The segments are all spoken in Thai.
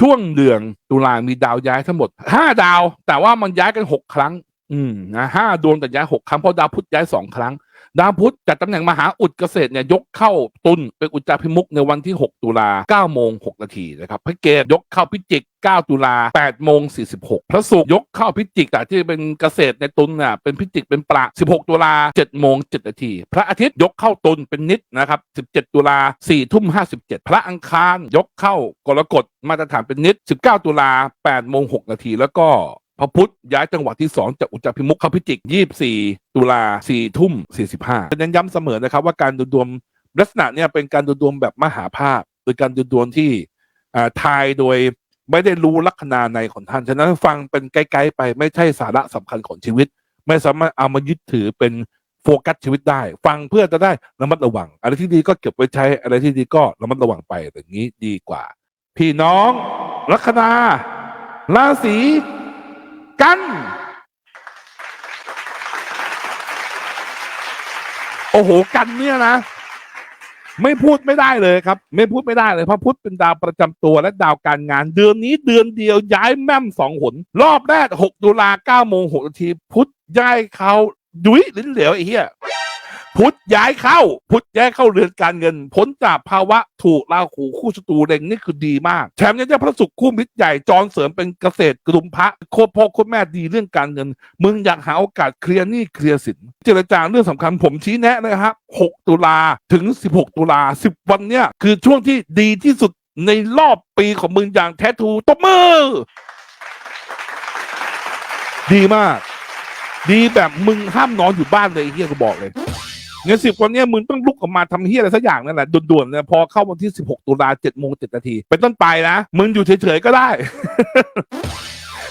ช่วงเดือนตุลามีดาวย้ายทั้งหมดห้าดาว แต่ว่ามันย้ายกันหกครั้ง อืมนะห้าดวงแต่ย้ายหกครั้งเพราะดาวพุธย้ายสองครั้ง ดาวพุธจัดตำแหน่งมหาอุดเกษตรเนี่ยยกเข้าตุลเป็นอุจจาพิมุกในวันที่ 6 ตุลา9โมง6นาทีนะครับพระเกตยกเข้าพิจิก9 ตุลา8โมง46 พระศุกร์ยกเข้าพิจิกแต่ที่เป็นเกษตรในตุลน่ะเป็นพิจิกเป็นประ16 ตุลา7โมง7นาทีพระอาทิตย์ยกเข้าตุลเป็นนิดนะครับ17 ตุลา4ทุ่ม57 พระอังคารยกเข้ากรกฎมาตรฐานเป็นนิด 19 ตุลา8โมง6นาทีแล้วก็ พระพุธย้ายจังหวัดที่ 2 จากอุจจาพิมุขเข้าพิจิก 24 ตุลา4ทุ่ม 45เน้นย้ำเสมอนะครับว่าการดูดวงลักษณะเนี่ยเป็นการดูดวงแบบมหาภาคโดยการดูดวงที่ทายโดยไม่ได้รู้ลัคนาในของท่าน ฉะนั้นฟังเป็นไกลๆไปไม่ใช่สาระสำคัญของชีวิต ไม่สามารถเอามายึดถือเป็นโฟกัสชีวิตได้ ฟังเพื่อจะได้ระมัดระวัง อะไรที่ดีก็เก็บไว้ใช้ อะไรที่ดีก็ระมัดระวังไปอย่างนี้ดีกว่า พี่น้องลัคนาราศี กัน โอ้โห กันเนี่ยนะ ไม่พูดไม่ได้เลยครับ ไม่พูดไม่ได้เลยเพราะพุธเป็นดาวประจำตัวและดาวการงาน เดือนนี้เดือนเดียวย้ายแม่มสองหน รอบแรก6ตุลา9โมง6นาทีพุธย้ายเขาดุ้ยลิ้นเหลวไอ้เหี้ย พุทธย้ายเข้า พุทธย้ายเข้าเรือนการเงินพ้นจากภาวะถูกราหูคู่ศัตรูเร็งนี่คือดีมาก แถมยังได้พระศุกร์คู่มิตรใหญ่จรเสริมเป็นเกษตรกลุ่มพระโคตรพ่อโคตรแม่ดีเรื่องการเงิน มึงอยากหาโอกาสเคลียร์หนี้เคลียร์สินเจรจาเรื่องสำคัญผมชี้แนะเลยครับ 6 ตุลาถึง 16 ตุลา 10 วันเนี่ยคือช่วงที่ดีที่สุดในรอบปีของมึงอย่างแท้ทูตบมือ ดีมาก ดีแบบมึงห้ามนอนอยู่บ้านเลยเฮียก็บอกเลย เงินสิบวันเนี้ยมึงต้องลุกออกมาทำเฮียอะไรสักอย่างนั่นแหละด่วนๆเลยพอเข้าวันที่ 16 ตุลา7โมง7นาทีเป็นต้นไปนะมึงอยู่เฉยๆก็ได้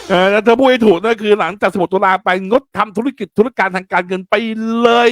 เออแล้วเธอพูดให้ถูกนะคือหลังจาก 16 ตุลาไปงดทำธุรกิจธุรการทางการเงินไปเลย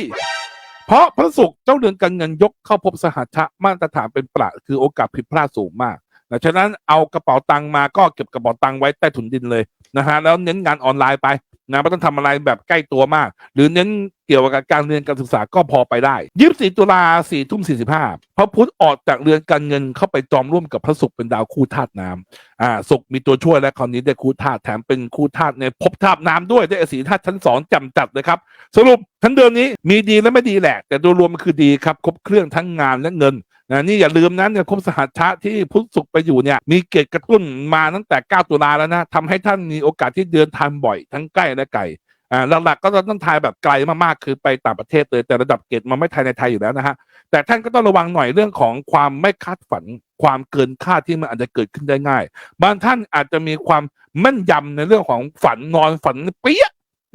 เพราะพระศุกร์เจ้าเรือนการเงินยกเข้าพบสหัชชะมาตรฐานเป็นประคือโอกาสผิดพลาดสูงมากนะฉะนั้นเอากระเป๋าตังค์มาก็เก็บกระเป๋าตังค์ไว้ใต้ถุนดินเลยนะฮะแล้วเน้นงานออนไลน์ไป นะไม่ต้องทำอะไรแบบใกล้ตัวมาก หรือเน้นเกี่ยวกับการเรียนการศึกษาก็พอไปได้ยี่สิบสี่ตุลาสี่ทุ่มสี่สิบห้าพระพุธออกจากเรือนการเงินเข้าไปจอมร่วมกับพระศุกร์เป็นดาวคู่ธาตุน้ำอ่าศุกร์มีตัวช่วยและคราวนี้ได้คู่ธาตุแถมเป็นคู่ธาตุในภพธาตุน้ำด้วยได้สีธาตุชั้นสองจำจัดเลยครับ สรุปทั้งเดือนนี้มีดีและไม่ดีแหละ แต่โดยรวมมันคือดีครับครบเครื่องทั้งงานและเงิน นะนี่อย่าลืมนะเนี่ยคบสหัสชะที่พุทธศุกไปอยู่เนี่ยมีเกณฑ์กระตุ้นมาตั้งแต่ 9 ตุลาแล้วนะทำให้ท่านมีโอกาสที่เดินทางบ่อยทั้งใกล้และไกลอ่าหลักๆก็ต้องทายแบบไกลมากๆคือไปต่างประเทศเลยแต่ระดับเกรดมันไม่ไทยในไทยอยู่แล้วนะฮะแต่ท่านก็ต้องระวังหน่อยเรื่องของความไม่คาดฝัน ความเกินคาดที่มันอาจจะเกิดขึ้นได้ง่าย บางท่านอาจจะมีความแม่นยำในเรื่องของฝันนอนฝันเปี้ย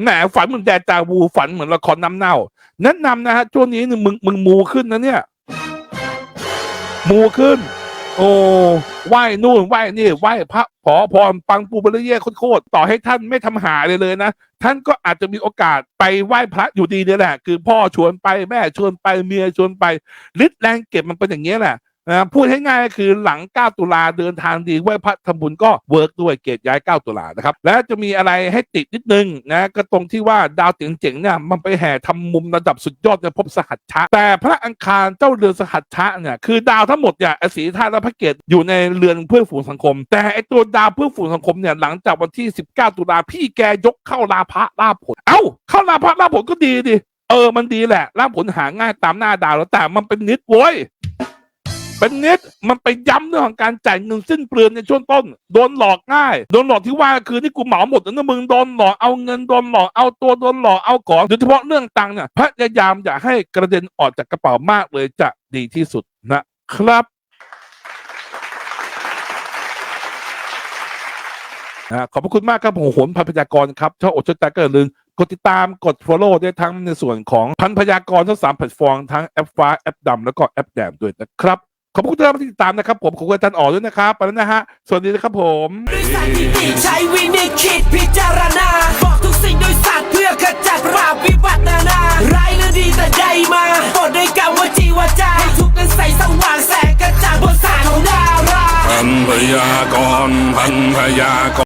แหมฝันเหมือนแดจาวูฝันเหมือนละครน้ำเน่าแนะนำนะฮะช่วงนี้นี่มึงมึงมูขึ้นนะเนี่ย มูขึ้น โอ้ไหว้นู่นไหว้นี่ไหว้พระขอพรปังปูบริเย่โคตรต่อให้ท่านไม่ทำหาเลยเลยนะ ท่านก็อาจจะมีโอกาสไปไหว้พระอยู่ดีเนี่ยแหละ คือพ่อชวนไปแม่ชวนไปเมียชวนไปฤทธิ์แรงเก็บมันเป็นอย่างนี้ยแหละ นะพูดให้ง่ายก็คือหลัง 9 ตุลาเดินทางดีไหว้พระทำบุญก็เวิร์กด้วยเกตย้าย 9 ตุลานะครับ และจะมีอะไรให้ติดนิดนึงนะก็ตรงที่ว่าดาวเจ๋งๆเนี่ยมันไปแห่ทำมุมระดับสุดยอดในภพสหัชชะ แต่พระอังคารเจ้าเรือนสหัชชะเนี่ยคือดาวทั้งหมดเนี่ยอสีธาตุและพระเกตอยู่ในเรือนเพื่อฝูงสังคม แต่ไอตัวดาวเพื่อฝูงสังคมเนี่ยหลังจากวันที่ 19 ตุลาพี่แกยกเข้าลาภะลาผล เอ้า เข้าลาภะลาผลก็ดีดิเออมันดีแหละลาผลหาง่ายตามหน้าดาวแล้วแต่มันเป็นนิดโว้ย เป็นนิดมันไปย้ำเรื่องของการจ่ายเงินสิ้นเปลืองในช่วงต้น โดนหลอกง่าย โดนหลอกที่ว่าคือที่กูเหมาหมดนะมึงโดนหลอกเอาเงินโดนหลอกเอาตัวโดนหลอกเอาของโดยเฉพาะเรื่องตังค์เนี่ยพยายามอย่าให้กระเด็นออกจากกระเป๋ามากเลยจะดีที่สุดนะครับนะขอบพระคุณมากครับผมโหนพันพยากรครับชอบอดชดใจก็อย่าลืมกดติดตามกด follow ได้ทั้งในส่วนของพันพยากรทั้งสามแพลตฟอร์มทั้งแอปฟ้าแอปดำแล้วก็แอปแดงด้วยนะครับ ขอบคุณทุกท่านที่ติดตามนะครับ ผมขอบคุณอาจารย์อ๋อด้วยนะครับไปแล้วนะฮะสวัสดีนะครับผมด้วยสถิติใช้วินิจคิดพิจารณาบอกทุกสิ่งโดยสัตว์เพื่อขจัดปราบวิบัตินานาร้ายหรือดีแต่ใดมาบทด้วยกรรมว่าจีวาจาให้ทุกนั้นใสสว่างแสงกระจ่างบนสารของดาราพันพยากรพันพยากร